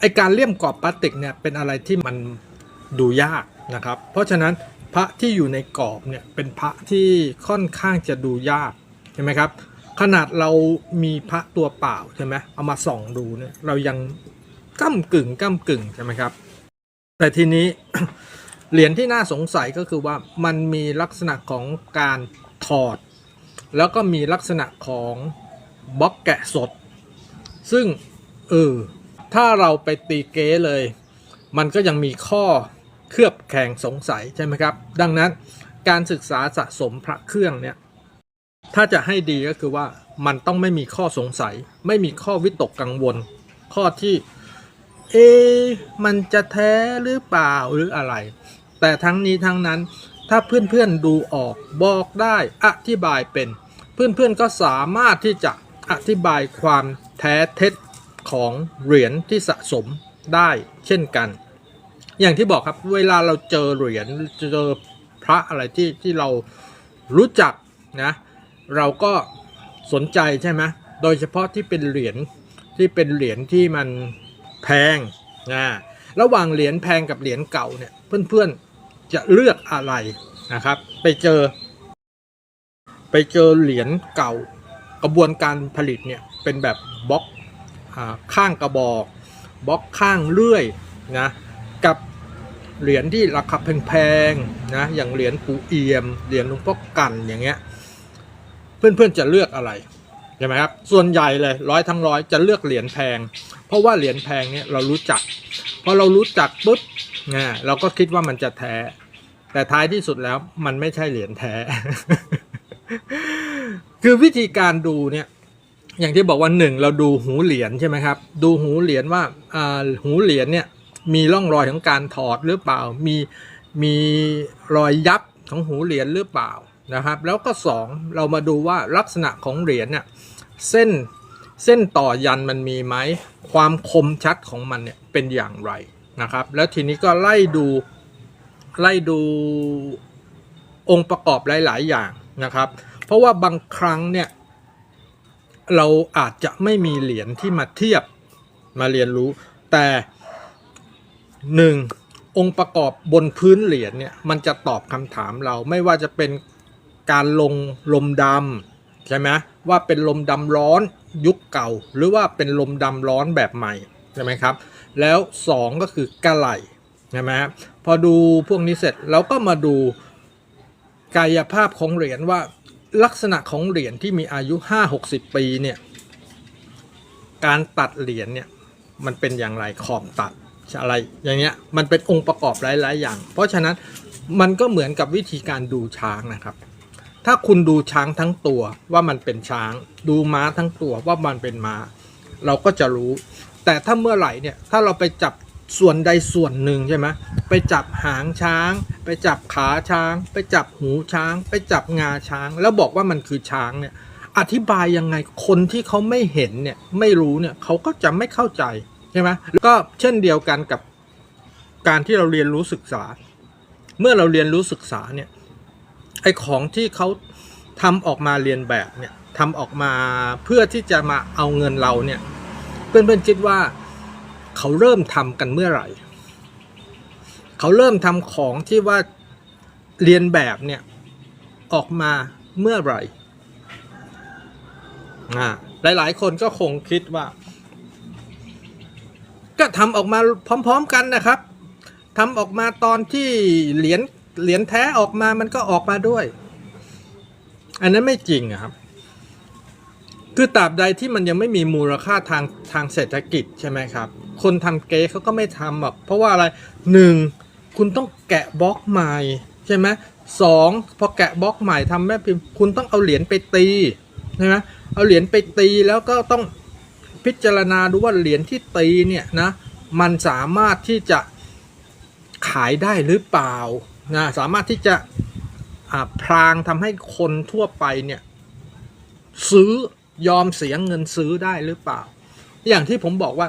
ไอการเลี่ยมกรอบพลาสติกเนี่ยเป็นอะไรที่มันดูยากนะครับ เพราะฉะนั้นพระที่อยู่ในกรอบเนี่ยเป็นพระที่ค่อนข้างจะดูยากใช่ไหมครับ ขนาดเรามีพระตัวเปล่าใช่ไหมเอามาส่องดูเนี่ยเรายังก้ากึ่งก้ากึ่งใช่ไหมครับ แต่ทีนี้เหรียญที่น่าสงสัยก็คือว่ามันมีลักษณะของการถอด แล้วก็มีลักษณะของบล็อกแกะสด ซึ่งเออ ถ้าเราไปตีเก้เลย มันก็ยังมีข้อเคลือบแคลงสงสัยใช่ไหมครับ ดังนั้นการศึกษาสะสมพระเครื่องเนี่ยถ้าจะให้ดีก็คือว่ามันต้องไม่มีข้อสงสัย ไม่มีข้อวิตกกังวล ข้อที่ เอะมันจะแท้หรือเปล่าหรืออะไร แต่ทั้งนี้ทั้งนั้นถ้าเพื่อนๆดูออกบอกได้อธิบายเป็น เพื่อนๆก็สามารถที่จะอธิบายความแท้เท็จ ของเหรียญที่สะสมได้เช่นกัน อย่างที่บอกครับเวลาเราเจอเหรียญเจอพระอะไรที่ที่เรารู้จักนะเราก็สนใจใช่ไหมโดยเฉพาะที่เป็นเหรียญที่เป็นเหรียญที่มันแพงนะระหว่างเหรียญแพงกับเหรียญเก่าเนี่ยเพื่อนๆจะเลือกอะไรนะครับ ไปเจอ ไปเจอเหรียญเก่ากระบวนการผลิตเนี่ยเป็นแบบบล็อก ข้างกระบอกบล็อกข้างเลื่อยนะกับเหรียญที่ราคาแพงๆนะอย่างเหรียญปูเอี่ยมเหรียญหลวงพ่อกันอย่างเงี้ยเพื่อนๆจะเลือกอะไรใช่ไหมครับส่วนใหญ่เลยร้อยทั้งร้อยจะเลือกเหรียญแพง เพราะว่าเหรียญแพงเนี่ยเรารู้จักพอเรารู้จักปุ๊บนะเราก็คิดว่ามันจะแท้ แต่ท้ายที่สุดแล้วมันไม่ใช่เหรียญแท้ คือวิธีการดูเนี่ย อย่างที่บอกว่าหนึ่งเราดูหูเหรียญใช่ไหมครับ ดูหูเหรียญว่าหูเหรียญเนี่ยมีร่องรอยของการถอดหรือเปล่า มีมีรอยยับของหูเหรียญหรือเปล่านะครับ แล้วก็สองเรามาดูว่าลักษณะของเหรียญเนี่ยเส้นเส้นต่อยันมันมีไหมความคมชัดของมันเนี่ยเป็นอย่างไรนะครับ แล้วทีนี้ก็ไล่ดูไล่ดูองค์ประกอบหลาย ๆ อย่างนะครับ เพราะว่าบางครั้งเนี่ย เราอาจจะไม่มีเหรียญที่มาเทียบมาเรียนรู้ แต่หนึ่งองค์ประกอบบนพื้นเหรียญเนี่ยมันจะตอบคำถามเราไม่ว่าจะเป็นการลงลมดำใช่ไหมว่าเป็นลมดำร้อนยุคเก่า หรือว่าเป็นลมดำร้อนแบบใหม่ใช่ไหมครับ แล้วสองก็คือกะไหลใช่ไหมครับพอดูพวกนี้เสร็จเราก็มาดูกายภาพของเหรียญว่า ลักษณะของเหรียญที่มีอายุ 5-60 ปีเนี่ยการตัดเหรียญเนี่ยมันเป็นอย่างไรขอบตัดอะไรอย่างเงี้ยมันเป็นองค์ประกอบหลาย ๆ อย่าง เพราะฉะนั้นมันก็เหมือนกับวิธีการดูช้างนะครับ ถ้าคุณดูช้างทั้งตัวว่ามันเป็นช้าง ดูม้าทั้งตัวว่ามันเป็นม้า เราก็จะรู้ แต่ถ้าเมื่อไหร่เนี่ยถ้าเราไปจับ ส่วนใดส่วนหนึ่งใช่ไหมไปจับหางช้าง ไปจับขาช้าง ไปจับหูช้าง ไปจับงาช้าง แล้วบอกว่ามันคือช้างเนี่ยอธิบายยังไงคนที่เขาไม่เห็นเนี่ยไม่รู้เนี่ยเขาก็จะไม่เข้าใจใช่ไหมก็เช่นเดียวกันกับการที่เราเรียนรู้ศึกษา เมื่อเราเรียนรู้ศึกษาเนี่ยไอของที่เขาทำออกมาเรียนแบบเนี่ยทำออกมาเพื่อที่จะมาเอาเงินเราเนี่ยเพื่อนๆคิดว่า เขาเริ่มทำกันเมื่อไหร่ เขาเริ่มทำของที่ว่าเรียนแบบเนี่ยออกมาเมื่อไหร่อ่าหลายๆคนก็คงคิดว่า ก็ทำออกมาพร้อม ๆ กันนะครับทำออกมาตอนที่เหรียญเหรียญแท้ออกมามันก็ออกมาด้วย อันนั้นไม่จริงอะครับ คือตราบใดที่มันยังไม่มีมูลค่าทางทางเศรษฐกิจใช่ไหมครับ คนทำเก๊เขาก็ไม่ทำหรอกเพราะว่าอะไรหนึ่งคุณต้องแกะบล็อกใหม่ใช่ไหมสองพอแกะบล็อกใหม่ทำแม่พิมพ์คุณต้องเอาเหรียญไปตีใช่ไหมเอาเหรียญไปตีแล้วก็ต้องพิจารณาดูว่าเหรียญที่ตีเนี่ยนะมันสามารถที่จะขายได้หรือเปล่านะสามารถที่จะพรางทำให้คนทั่วไปเนี่ยซื้อยอมเสียเงินซื้อได้หรือเปล่า อย่างที่ผมบอกว่า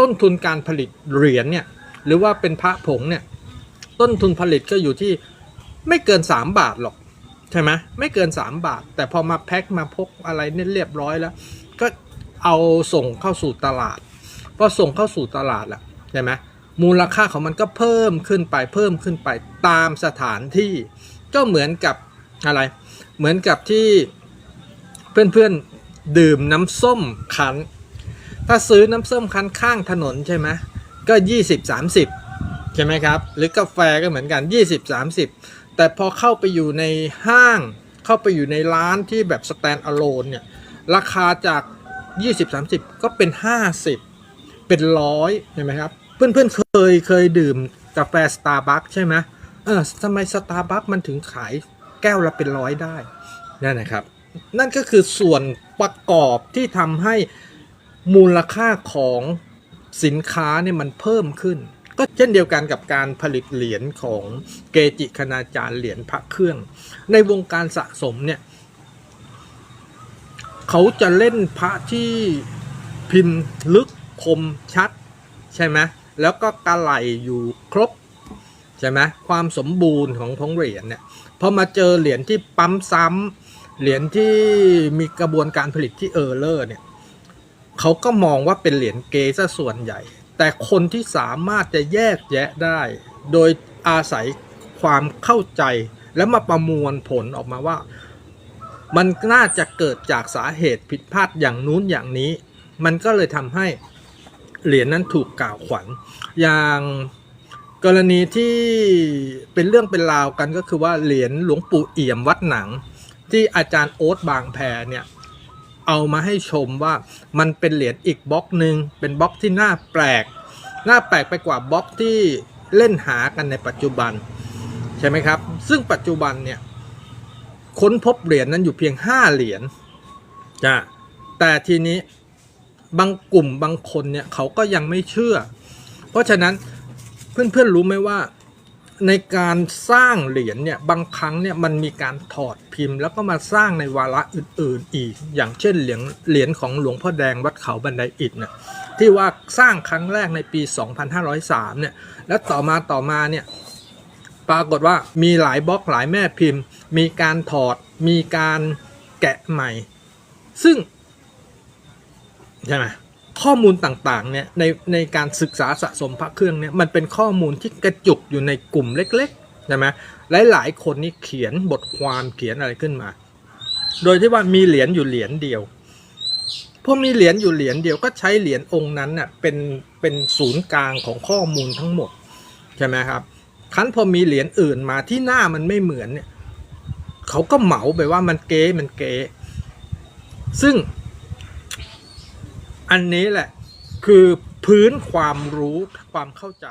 ต้นทุนการผลิตเหรียญเนี่ยหรือว่าเป็นพระผงเนี่ยต้นทุนผลิตก็อยู่ที่ไม่เกิน 3 บาทหรอกใช่ไหมไม่เกิน 3 บาท แต่พอมาแพ็คมาพกอะไรเนี่ยเรียบร้อยแล้ว ก็เอาส่งเข้าสู่ตลาดพอส่งเข้าสู่ตลาดละใช่ไหมมูลค่าของมันก็เพิ่มขึ้นไปเพิ่มขึ้นไปตามสถานที่ ก็เหมือนกับอะไร เหมือนกับที่เพื่อนๆดื่มน้ำส้มคั้น ถ้าซื้อน้ำส้มคั้นข้างถนนใช่ไหมก็ 20 30 ใช่ไหมครับ หรือกาแฟก็เหมือนกัน 20 30 แต่พอเข้าไปอยู่ในห้าง เข้าไปอยู่ในร้านที่แบบ stand alone เนี่ย ราคาจาก 20 30 ก็เป็น 50 เป็นร้อยใช่ไหมครับ เพื่อนๆเคยเคยดื่มกาแฟ Starbucks ใช่ไหมเออทำไม Starbucks มันถึงขายแก้วละเป็นร้อยได้นั่นนะครับ นั่นก็คือส่วนประกอบที่ทำให้ มูลค่าของสินค้าเนี่ยมันเพิ่มขึ้น ก็เช่นเดียวกันกับการผลิตเหรียญของเกจิคณาจารย์เหรียญพระเครื่อง ในวงการสะสมเนี่ยเขาจะเล่นพระที่พิมพ์ลึกคมชัด ใช่ไหมแล้วก็กระไหลอยู่ครบ ใช่ไหมความสมบูรณ์ของท้องเหรียญเนี่ยพอมาเจอเหรียญที่ปั๊มซ้ำเหรียญที่มีกระบวนการผลิตที่เออร์เลอร์เนี่ย เขาก็มองว่าเป็นเหรียญเกซะส่วนใหญ่ แต่คนที่สามารถจะแยกแยะได้ โดยอาศัยความเข้าใจแล้วมาประมวลผลออกมาว่า มันน่าจะเกิดจากสาเหตุผิดพลาดอย่างนู้นอย่างนี้ มันก็เลยทำให้เหรียญนั้นถูกกล่าวขวัญ อย่างกรณีที่เป็นเรื่องเป็นราวกันก็คือว่าเหรียญหลวงปู่เอี่ยมวัดหนัง ที่อาจารย์โอ๊ตบางแพเนี่ย เอามาให้ชมว่ามันเป็นเหรียญอีกบล็อกหนึ่งเป็นบล็อกที่น่าแปลก น่าแปลกไปกว่าบล็อกที่เล่นหากันในปัจจุบัน ใช่ไหมครับ ซึ่งปัจจุบันเนี่ยค้นพบเหรียญนั้นอยู่เพียง 5 เหรียญจ้ะแต่ทีนี้บางกลุ่มบางคนเนี่ยเขาก็ยังไม่เชื่อ เพราะฉะนั้นเพื่อนๆรู้ไหมว่า ในการสร้างเหรียญเนี่ยบางครั้งเนี่ยมันมีการถอดพิมพ์ แล้วก็มาสร้างในวาระอื่น ๆ อีก อย่างเช่นเหรียญเหรียญของหลวงพ่อแดงวัดเขาบันไดอิฐเนี่ยที่ว่าสร้างครั้งแรกในปี 2503เนี่ยแล้วต่อมาต่อมาเนี่ยปรากฏว่ามีหลายบล็อกหลายแม่พิมพ์ มีการถอดมีการแกะใหม่ ซึ่งใช่ไหม ข้อมูลต่างๆเนี่ยในในการศึกษาสะสมพระเครื่องเนี่ยมันเป็นข้อมูลที่กระจุกอยู่ในกลุ่มเล็กๆใช่ไหมหลายๆคนนี่เขียนบทความเขียนอะไรขึ้นมา โดยที่ว่ามีเหรียญอยู่เหรียญเดียวพอมีเหรียญอยู่เหรียญเดียวก็ใช้เหรียญองค์นั้นเน่ะเป็นเป็นศูนย์กลางของข้อมูลทั้งหมดใช่ไหมครับคั้นพอมีเหรียญอื่นมาที่หน้ามันไม่เหมือนเนี่ยเขาก็เหมาไปว่ามันเก๊มันเก๊ซึ่ง อันนี้แหละคือพื้นความรู้ความเข้าใจ